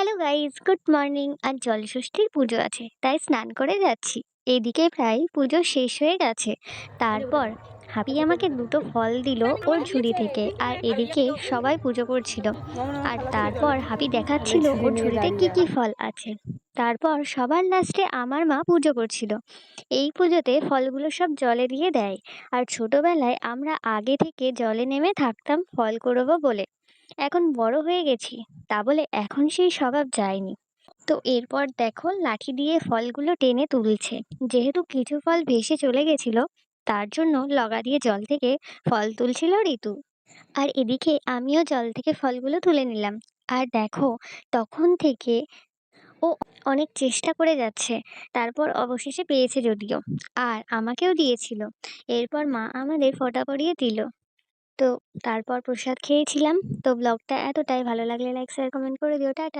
Hello guys good morning. আর জলষষ্ঠীর পুজো আছে, তাই স্নান করে যাচ্ছি। এদিকে প্রায় পুজো শেষ হয়ে গেছে। তারপর হাবি আমাকে দুটো ফল দিল ওর ঝুড়ি থেকে, আর এদিকে সবাই পুজো করছিল। আর তারপর হাবি দেখাচ্ছিল ওর ঝুড়িতে কি কি ফল আছে। তারপর সবার লাস্টে আমার মা পুজো করছিল। এই পুজোতে ফলগুলো সব জলে দিয়ে দেয়। আর ছোটবেলায় আমরা আগে থেকে জলে নেমে থাকতাম ফল করব বলে। এখন বড় হয়ে গেছি, তা বলে এখন সেই স্বভাব যায়নি। তো এরপর দেখো লাঠি দিয়ে ফলগুলো টেনে তুলছে। যেহেতু কিছু ফল ভেসে চলে গেছিল, তার জন্য লগা দিয়ে জল থেকে ফল তুলছিল ঋতু। আর এদিকে আমিও জল থেকে ফলগুলো তুলে নিলাম। আর দেখো তখন থেকে ও অনেক চেষ্টা করে যাচ্ছে, তারপর অবশেষে পেয়েছে যদিও। আর আমাকেও দিয়েছিল। এরপর মা আমাদের ফোঁটা পরিয়ে দিল। তো তারপর প্রসাদ খেয়েছিলাম। তো ব্লগটা এতটাই ভালো লাগলে লাইক শেয়ার কমেন্ট করে দিও। টাটা।